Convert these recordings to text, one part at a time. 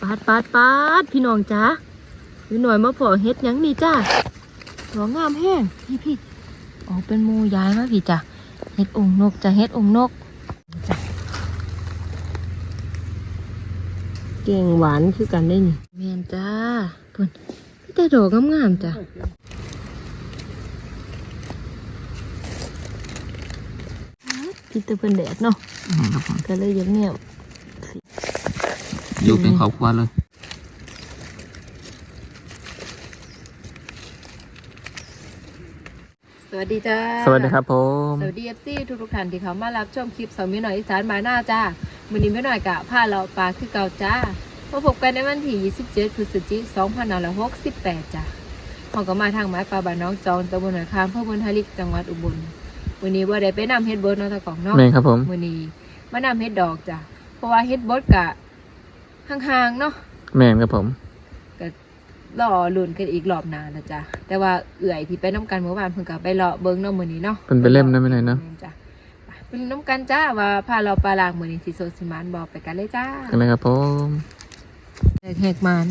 ปาดปาดปาดพี่น้องจ้าอยู่หน่อยมาพอเฮ็ดหยังนี่จ้าหัวงามแห้งพี่พี่ออกเป็นหมูย้ายมาพี่จ้าเฮ็ดองค์นกจ้ะเฮ็ดองค์นกจ้ะเก่งหวานคือกันได้นี่แม่นจ้าเพิ่นพี่แต่ดอกงามๆจ้ะพี่ตะเพิ่นแดดเนาะอืมครับผมก็เลยยังเงียบ อยู่เป็นครอบครัวเลยสวัสดีจ้าสวัสดีครับผมสวัสดีเอฟซีทุกทุกๆท่านที่เขามารับชมคลิปสองมิหน่อยอีสานมาหน้าจ้ามือนี้ไม่หน่อยกะพาเราปลาคือเก่าจ้ามาพบกันในวันที่ 27พฤศจิกายน2568จ้าเขาก็มาทางไม้ปลาบ้านน้องจองตำบลหนองคามเพื่อบนทาริกจังหวัดอุบลวันนี้ว่าได้ไปนำเฮ็ดบดเนาะตะกล่องเนาะแม่นครับผมมือนี้มานำเฮ็ดดอกจ้าเพราะว่าเฮ็ดบดกะ ห่างๆเนาะแม่นครับผมก็รอลุ้นกันอีกรอบหน้านะจ๊ะแต่ว่าเอื่อยที่ไปน้ำกันเมื่อวานเพิ่งกลับไปรอเบิ้งเน้ำมือนี้เนาะเป็นไปเล่มนะไม่เลยเนาะ จ้ะไปเป็นน้ำกันจ้าว่าพาเราปลาลางมือนี้สิโซสิมานบอกไปกันเลยจ้ากันเลยครับผม แหกมัน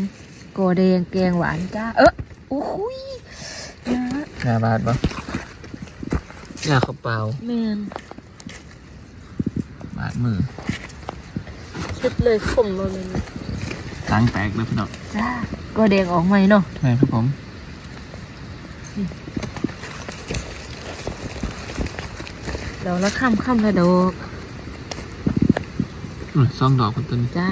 โกแดงแกงหวานจ้าเออโอ้ยนะหน้าบาทปะยาข้าวเปล่าแมนบาทมือ คิดเลยขมเลยล้างแตกเลยพี่น้องจ้าโกแดงออกใหม่เนาะแม่นครับผมเราละค่ำค่ำละดอกอืมซองดอกคนต้นจ้า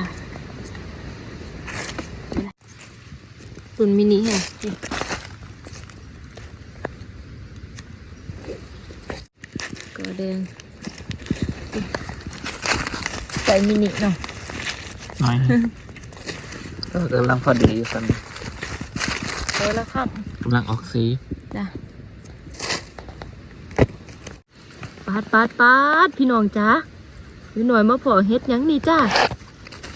ตุนมินิไงก็แดงใส่มินิเนาะ น้อยนะเออกำลังพอดีอยู่สันเอาละครับกำลังออกสีจ้าปาดปาดปาดพี่น้องจ้าอยู่หน่อยมาพอเฮ็ดหยังนี่จ้า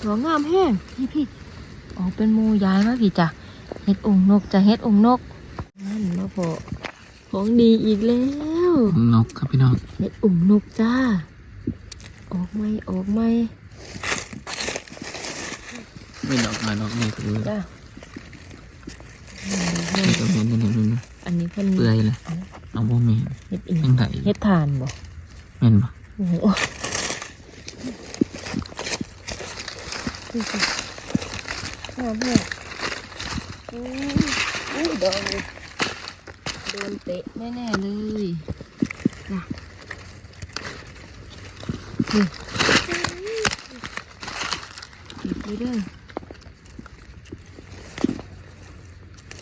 หัวงามแห้งพี่พี่ออกเป็นหมูย้ายมาพี่จ้าเฮ็ดองค์นกจ้ะเฮ็ดองค์นกนั่นมาพอของดีอีกแล้วนกครับพี่น้องเห็ดอุ่มนกจ้าออกไหมออกไหมไม่ดอกมาดอกนี่คือจ้านี่ก็เห็นนี่นี่นี่อันนี้เพิ่นเปื่อยเลยเอาบ่แม่นเห็ดอีกยังไงเห็ดทานบ่แม่นปะโอ้โหดูสิงามแม่อู้อู้ดอกเลยโดนเตะแน่ๆเลยจ้ะนี่เก็บไปเด้อ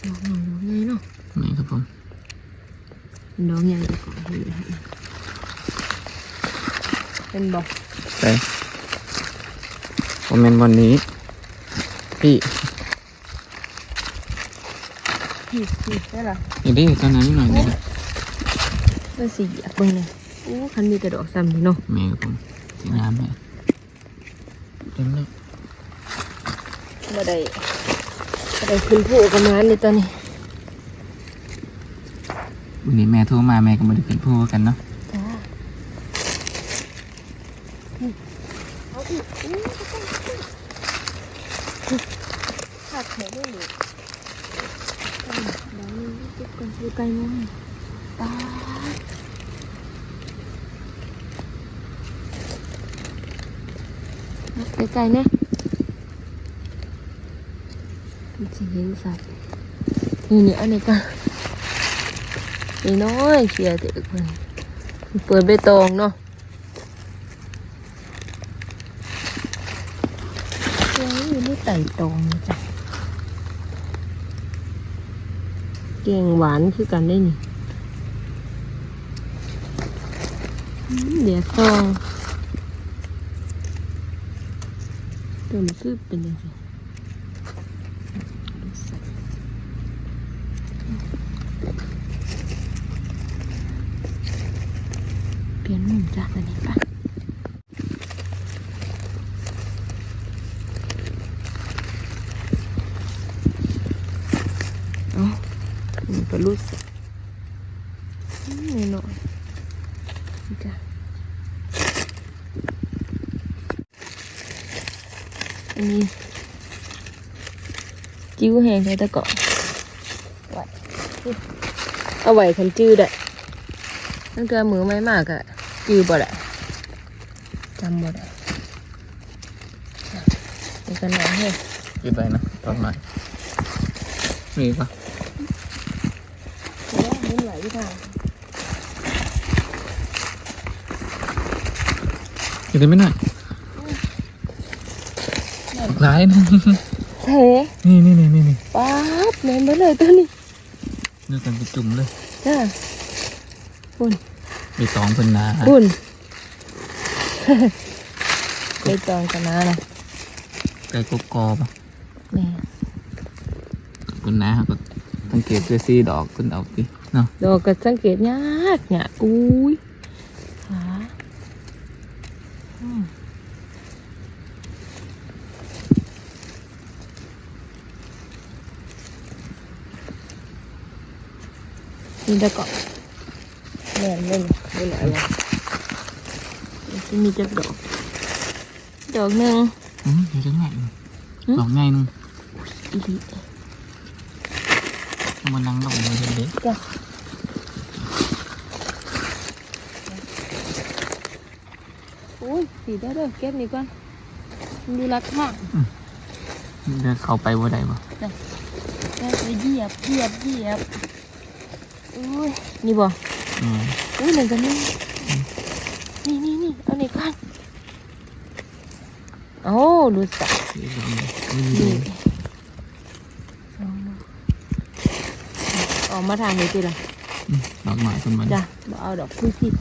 ดอกหน่อยดอกใหญ่เนาะ แม่นครับผม น้องใหญ่กว่าก่อนเป็นบอกไปผมเป็นวันนี้ พี่ผิดผิดได้หรอนี่ดิตอนนั้นนิดหน่อยนี่เพื่อสีอยากเบิ่งเลยโอ้คันมีแต่ดอกซ้ำนี่เนาะแม่ครับผมสีน้ำแม่เต็มแล้วมาได้มาได้ขึ้นผู้ประมาณนี้ตอนนี้ วันนี้แม่โทรมาแม่ก็มาดูเป็นผู้กันเนาะจ้าเอาอีกอู้ขาดแขนด้วยหรือดอกนี้เก็บก่อนอยู่ไกลมั้งตาไกลๆเนี่ยมันจะเห็นสัตว์นี่นี่อันนี้ก็ นี่น้อยเชียร์เด็กมันเปิดใบตองเนาะอยู่ในไต่ตองจ้ะเก่งหวานคือกันได้นี่เดี๋ยวซองตัวมันคือเป็นยังไงดูสิเปลี่ยนมุม จากอันนี้ปะเอ๋อมันก็รู้สึกอืมหน่อยจ้ะอันนี้จิ้วแหงใช้ตะกาะไว้เอาไว้คันจื้อได้ตั้งแต่มือไม่มากอะ จื้อบ่ได้จำบ่ได้นี่กันหน่อยเฮ้ยกินไปนะตอนใหม่มีปะเพราะว่ามันไหลทางกินได้ไหมหน่อยร้ายนะเฮ้นี่นี่นี่นี่นี่ป๊าบแม่นไปเลยตัวนี้เนื้อกันไปจุ่มเลยจ้าบุญ ไปสองคนนาบุญไปจองกันนะนะไก่กกอปะแม่คนนาก็สังเกตด้วยซีดอกขึ้นเอาสิเนาะดอกก็สังเกตยากเนี่ยอุ้ยขาอืมนี่เดี๋ยวก่อน แม่นเล่นเล่นอะไรจะมีจักดอก ดอกหนึ่งอืมเดี๋ยวจะไงหืมดอกไงนึงอีหลีเอามันนั่งลงเลยเด็กจ้ะอุ้ยสีได้เด้อเก็บนี่ก่อนมันดูรักมากเดินเข้าไปว่าใดปะแล้วไปเหยียบเหยียบเหยียบอุ้ยนี่บ่ อืมอุ้ยหนึ่งกันนี่นี่นี่นี่เอานี่ก่อนโอ้ดูสักสีดำเลยนี่นี่ดูลองดูออกมาทางนี้สิล่ะอืมดอกไม้คนมันจ้ะบ่เอาดอกคุยผิด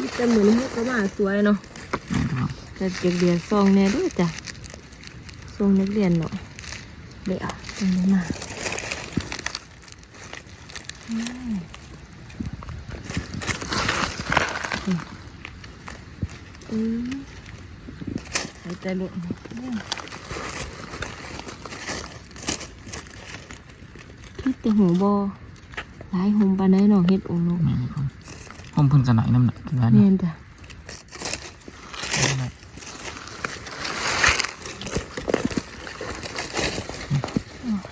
นี่แต่เหมือนให้ก็มาสวยเนาะ นะครับแต่เก็บเรียนซองแน่ด้วยจ้ะซองนักเรียนเนาะเดี๋ยวตรงนี้มาอืมอืมหายใจหลุดคิดแต่หูบอหลายหูปานไหนเนาะเฮ็ดองค์เนาะแม่นครับผมเพิ่นจะไหนน้ำหนักกันแล้วเนียนะนจ้ะ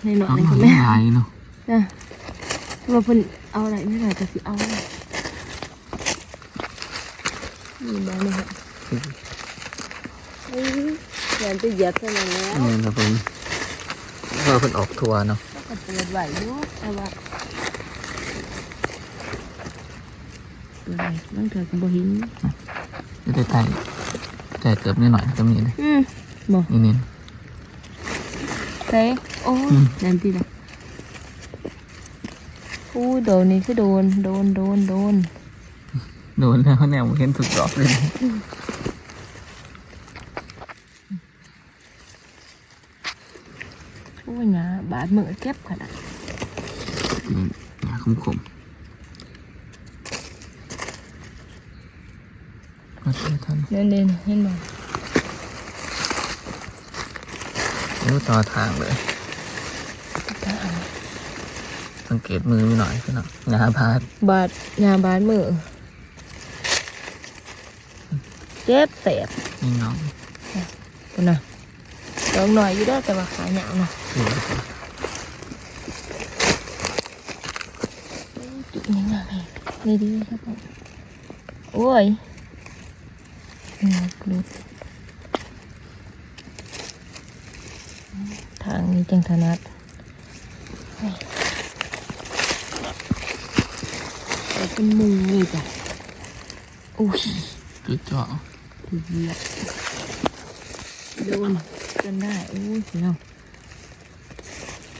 ในหน่อยเอานี่หคุณลแม่ายเนาะจ้ะว่าเพิ่นเอาอะไรไม่ได้ก็สิเอาอะไรนี่บ้านนี่ค่ะเอ้ยแขนจะเหยียบเท่านั้นแล้วนี่ครับผมพอเพิ่นออกทัวร์เนาะก็เปิดไหวอยู่แต่ว่าเปิดไหวบางเถื่อก็บ่เห็นจะได้ไต่แต่เกือบนิดหน่อยก็มีเลยอืมบ่นี่นี่เต้ โอ้ยอืมนั่นติล่ะอู้โดนนี่คือโดน โดน โดน โดน โดนแล้วเนี่ยผมเห็นถูกดอกเลยโอ้ยนะบาดมือเก็บขนาดอืมหนาคมคมก็ใช่ท่านเด่นเด่นเห็นบ่นิ้วต่อทางเลย สังเกตมือมีหน่อยพี่น้องงาพาดบาดยาบาดมือเจ็บแสบนี่น้องคุณน่ะลองหน่อยอยู่ได้อแต่ว่าขาหยาวนะดูแล้วก็จุดนี้มาเลยนี่ดีครับผมโอ้ยนี่กรุดทางนี้จังถนัดเฮ้ย เอาเป็นมุงเลยจ้ะอุ้ยจุดเจาะเหยียบโดนจนได้อุ้ยพี่น้อง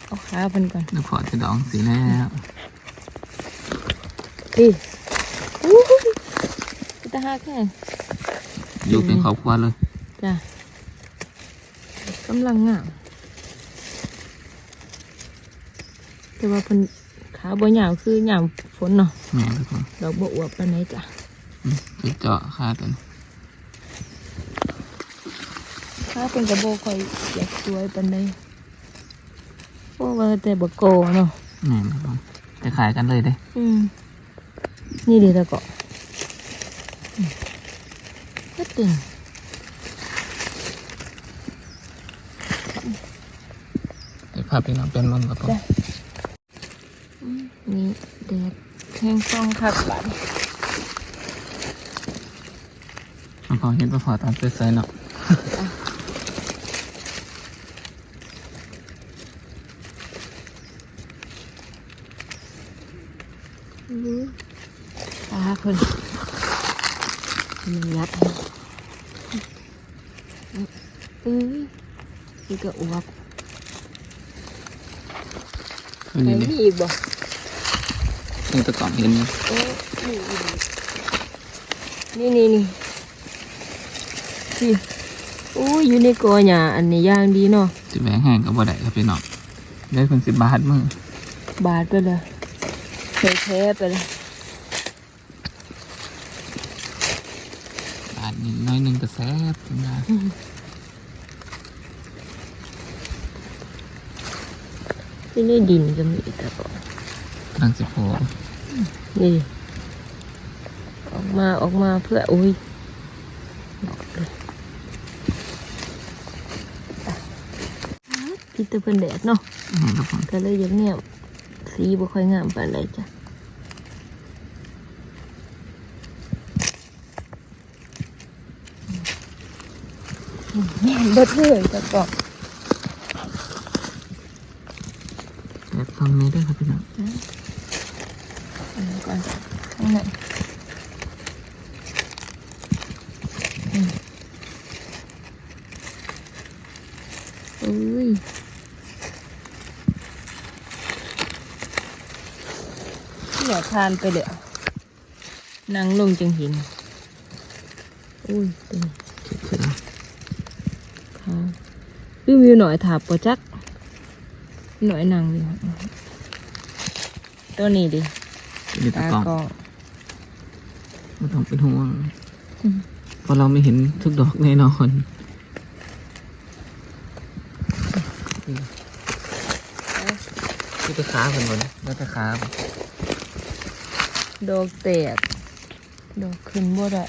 เอาขาเพิ่นก่อนแล้วพอจะดองสีแล้วพี่อู้หูตาหักแค่อยู่เป็นครอบครัวเลยจ้ะกำลังงามแต่ว่าเพิ่นขาบ่หยาวคือยาม ฝนเนาะแม่ทุกคนดอกบ่อวบปานไหนจ้ะอืมจุดเจาะค่าตัวนี้ขาเพิ่นก็บ่ค่อยอยากสวยปานใดเพราะว่าแต่บ่โกเนาะแม่ทุกคนจะขายกันเลยเด้อืมนี่ดีแล้วก็ก็ตึงเดี๋ยวพาพี่น้องเป็นมันแล้วก็ นี่แดด แห้งฟองคักบัดมันพอเห็นว่าพอตามใส่ๆเนาะตาเพิ่นมันยัดให้อื้อนี่ก็อวบคือไหนนี่มีอีกบ่ นี่ตะกอนเห็นอยู่โอ้นี่นี่นี่นี่โอ้ยอยู่ในกอหญ้าอันนี้ย่างดีเนาะสิแหวงแห้งก็บ่ได้ครับพี่น้องได้คนสิบบาทมึงบาดไปเลยเคยแท้ไปเลยบาทนิดน้อยหนึงก็แซ่บจังนะที่ในดินก็มีอีกแต่ ก็ลังสิโผล่นี่ ออกมาออกมาเพื่อโอ้ยดอกเลยพี่ตัวเป็นแดดเนาะอืมครับผมก็เลยยังเงียบสีบ่ค่อยงามปานใดจ้ะแม่นเบิดเลยแต่ก็แซ่บฟังนี้ด้วยครับพี่น้อง อันนี้ก่อนข้างในอุ้ยเดี๋ยทานไปเดี๋ยนังลงจังห็นอุ้ยเป็นเสร็จแล้วค่ะรีวิวหน่อยถาปอจัก หน่อยนางอยู่ตัวนี้ดิ นี่ตะตากอนกองไม่ต้องเป็นห่วงอืมเพราะเราไม่เห็นทุกดอกแน่นอนนี่ตะขาเพิ่นบ่แล้วตะขาเพิ่นดอกแตกดอกขึ้นบ่ได้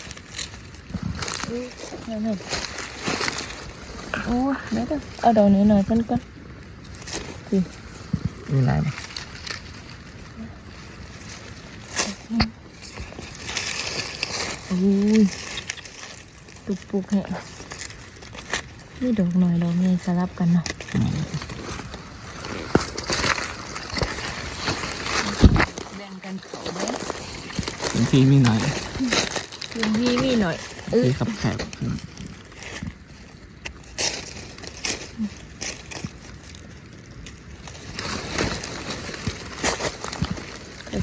อุ๊ยนั่นน่ะโอ้ยเดี๋ยวเดี๋ยวเอาดอกนี้หน่อยกันก่อนมีลายบ่โอ้ยตุกปุกแหะนี่ดอกหน่อยดอกนี้สลับกันเนาะแบ่งกันเขาไหมพื้นที่มีหน่อยพื้นที่มีหน่อยเออที่ขับแคบ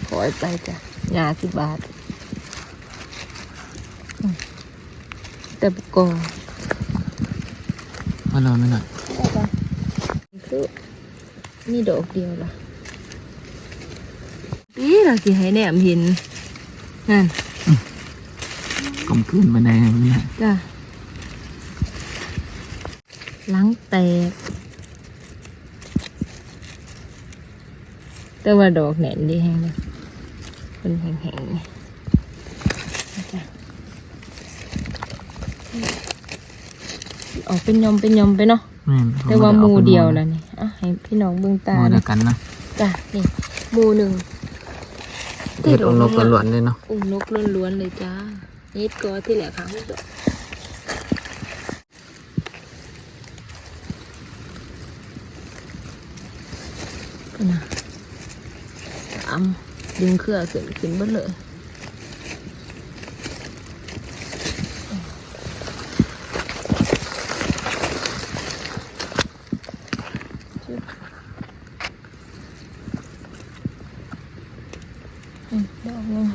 ค่อยๆไปจ้ะยาสิบบาทอืม แต่บุกกอว่าเราไม่หน่อยคือมีดอกเดียวล่ะปีเราสิให้แหนมเห็นนั่นกลมกลืนไปในไม่หน่อยจ้ะหลังแตก แต่ว่าดอกแหนนดีแห้งเลยเป็นแห้งๆนี่จ้ะ ออกเป็นยอมเป็นยอมไปเนาะแม่นแต่ว่าหมูเดียวแล้วนี่อะให้พี่น้องเบิ่งตาหมูเดีนะยวกันนะจ้ะนี่หมูหนึ่งเห็ดองค์นกกันหลวนเลยเนาะอุ้มนกล้วนๆเลยจ้านิดก็ที่แหละค่ะพี่ดอกก็นะตามดึงเครือขึ้นขึ้นเบดเลยอืมดอกหนึง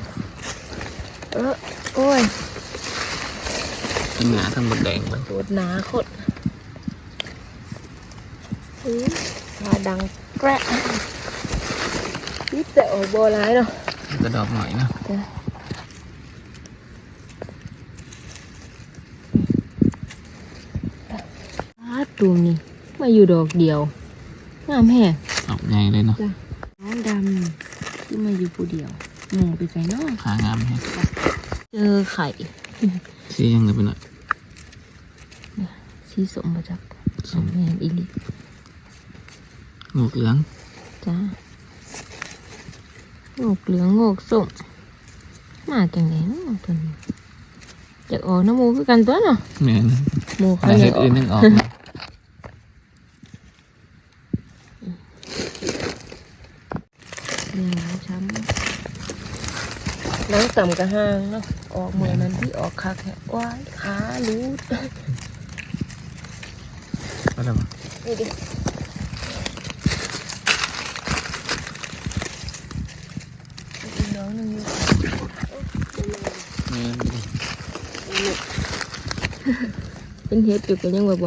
เออโอ้ย ทั้งหงาทั้งบดแดงเลยปวดหนาโคตรอื้อพาดังแกระนี่แต่ออกบอร้ายเนาะกระดอกหน่อยนะจ้ะพาดตูมนี่มาอยู่ดอกเดียว งามแฮ่ดอกใหญ่เลยเนาะจ้ะน้องดำที่มาอยู่ผู้เดียวหมูไปใส่เนาะหางามแฮะเจอไข่สียังเลยไปหน่อย สีสมมาจากสมแมนอีหลิงูเหลือง จ้าโงกเหลืองโงกส้มมาจังไงเนาะตัวนี้อยากออกน้ำหมูคือกันตัวเนาะแม่นหมูเขาหาอเห็ยาดกอออื่กนยังออกนะเลี้ยงน้ำช้ำน้ำต่ำกระห้างเนาะออกเหมือนนั้นที่ออกคักแค่ว้ายขาลูด ก็แล้วนี่ดิอีกน้องหนึงอยู่แม่นดิเป็นเฮ็ดอยู่ก็ยังว่า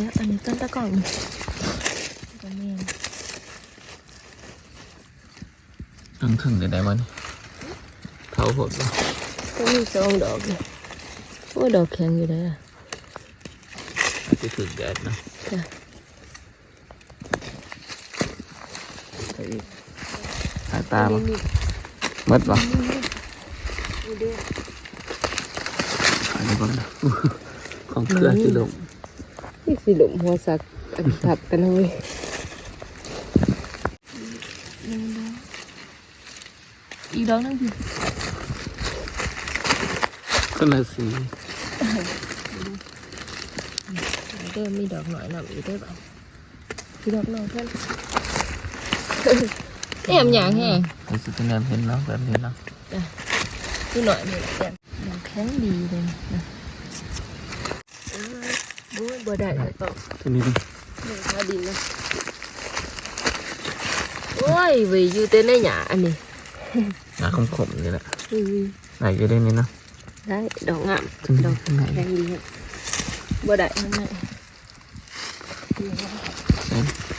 เดี๋ยวอันนี้ต้นตะกร้องนี่บ่แม่นตั้งถึงได้ได้บ่นี่เผาโหดบ่ก็มีสองดอกนี่โอ้ยดอกแข็งอยู่เลยอะอาจจะถึงแดดนะจ้ะหายตาบ่นี่หมดบ่นี่นี่เด้ออันนี้บ่นะของเครือที่ลงนี่ สิหลุมหัวสักอันทับกันเอาไว้อีกดอกหนึงพี่คนละสีเด้อมีดอกหน่อยนำอีกเด้อบ่มีดอกหน่อยเพิ่นแอมหยังแฮงรู้สึกจะแนมเห็นเนาะแบบนี้เนาะคือหน่อยนี่แหละแอมดอกแข็งดีเลยนะอ้าว บ่บ่ได้เลยก็ตัวนี้ดิหนึ่งข้าวดินนะโอ้ยเวยอยู่แต่ในหยาอันนี้หนาคมๆนี่แหละอืมไหนอยู่ได้นี่เนาะได้ดอกงามตัวนี้ดอกข้างในแข็งดีครับบ่ได้ทำไม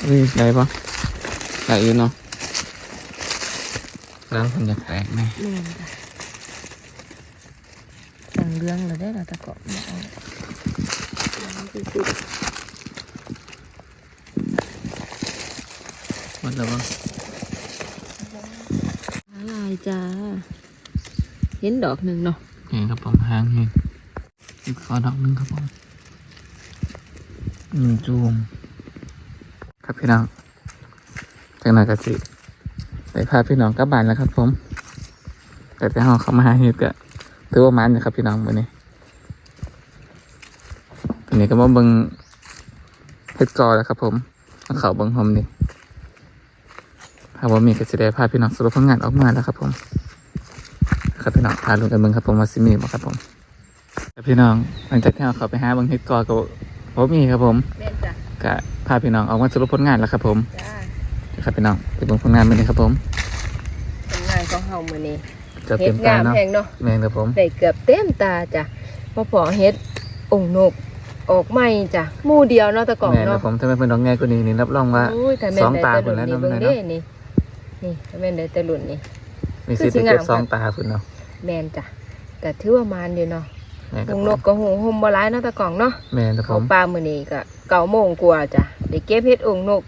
นี่ได้ปะได้อยู่เนาะแล้วคนอยากแตกไหมแม่นจ้ะสั่งเรื่องเราได้เราตะเกาะมาเอา สุดหมดแล้วปะๆอะไรจ้า เห็นดอกหนึ่งเนาะเห็นครับผมหางเห็นอีกขอดอกหนึงครับผมอืมจูมครับพี่น้องจากนั้นก็สิไปพาพี่น้องกลับบ้านแล้วครับผม แต่ไปห้องเขามาหาเห็ดก็ถือว่ามันนะครับพี่น้องวันนี้อั นนี้ก็มาเบิงเห็ดกอแล้วครับ ผมมาเขาเบิงหอมนี่ถ้าว่ามีก็จะได้พาพี่น้องสรุปผลงานออกมาแล้วครับ ผม ครับพี่น้องพาลุงกันเบิงครับผมว่าซิมีบ่ครับผมครับพี่น้องหลังจากที่เราเข้าไปหาเบิงเห็ดกอก็บ่มีครับ ผมแม่นจ้ะก็พาพี่น้องออกมาสรุปผลงานแล้วครับ ผมจ้าครับพี่น้องไปเบิ่งผลงานมื้อนี้ครับ ผมผลงานของเฮามื้อนี้จะเฮ็เต็ดมตางามเนาะแพงเนาะแม่นครับผมได้เกือบเต็มตาจ้ะพอพอเฮ็ดองค์นก ออกใหม่จ้ะหมู่เดียวเนาะตะกล่องแม่นครัเนาะบผมถ้าไม่เป็นดอกแง่กว่านี้นี่รับรองว่าโอ้ยแต่แม่นสองได้ตาแต่พุ่รุ่นนแล้วนี้เนาะ เบิ่งแม่เนาะเด้นี่นี่ถ้าแม่นได้แต่รุ่นนี้มีคือสิสิไปงามเก็บสองครับตาพุ่นเนาะแม่นจ้ะก็ถือว่ามานอยู่เนาะแม่นคหรับงผนมกก็หงห่มบ่หลายเนาะตะกล่องเนาะ แม่นครับผเขาม ปลามื้อนี้ก็เก้าโมงกว่าจ้ะได้เก็บเฮ็ดองค์นก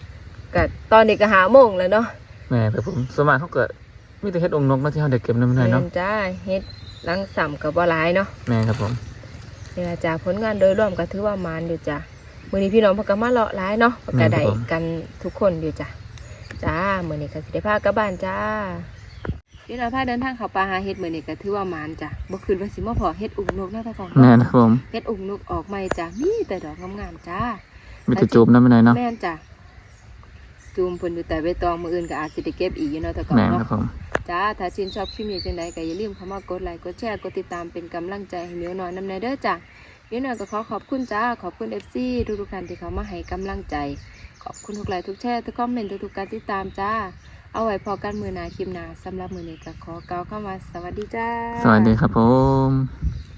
ก็ตอนนี้ก็หาโมงแล้วเนาะแม่นครับผมสวนมัยเขาเกิดมีแต่เฮ็ดองค์นกเนาะที่เขาได้เก็บนำหน่อยแม่เนาะนจ้าเฮ็ดหลังสัมก็บ่หลายเนาะ แม่นครับผม นี่ล่ะจ้ะผลงานโดยรวมก็ถือว่ามานอยู่จ้ะมื้อนี้พี่น้องเพิ่นก็มาเลาะหลายเนาะเพิ่นก็ได้กันทุกคนอยู่จ้ะจ้ามื้อนี้ก็สิได้พากลับบ้านจ้าพี่น้องพาเดินทางเข้าป่าหาเฮ็ดมื้อนี้ก็ถือว่ามานจ้ะบ่คืนว่าสิมาพอเฮ็ดอุกนกเนาะตะกองแม่นครับผมเฮ็ดอุกนกออกใหม่จ้ะมีแต่ดอกงามๆจ้ามีแต่จูบนำหน่อยเนาะแม่นจ้ะจูมเพิ่นอยู่แต่ใบตองมื้ออื่นก็อาจสิได้เก็บอีกอยู่เนาะตะกองแม่นคเนาะรับผม จ้า ถ้าชื่นชอบคลิปนี้จังใดก็อย่าลืมเข้ามากดไลค์ กดแชร์ กดติดตามเป็นกำลังใจให้เหมียวน้อยน้ำในเด้อจ้ะเหมียวน้อยก็ขอขอบคุณจ้า ขอบคุณเอฟซีทุกๆท่านที่เข้ามาให้กำลังใจ ขอบคุณทุกไลค์ทุกแชร์ ทุกคอมเมนต์ ทุกๆการติดตามจ้า เอาไว้พอกันมือหนาคลิปหนาสำหรับมือนี้ก็ขอกล่าวเข้ามาสวัสดีจ้า สวัสดีครับผม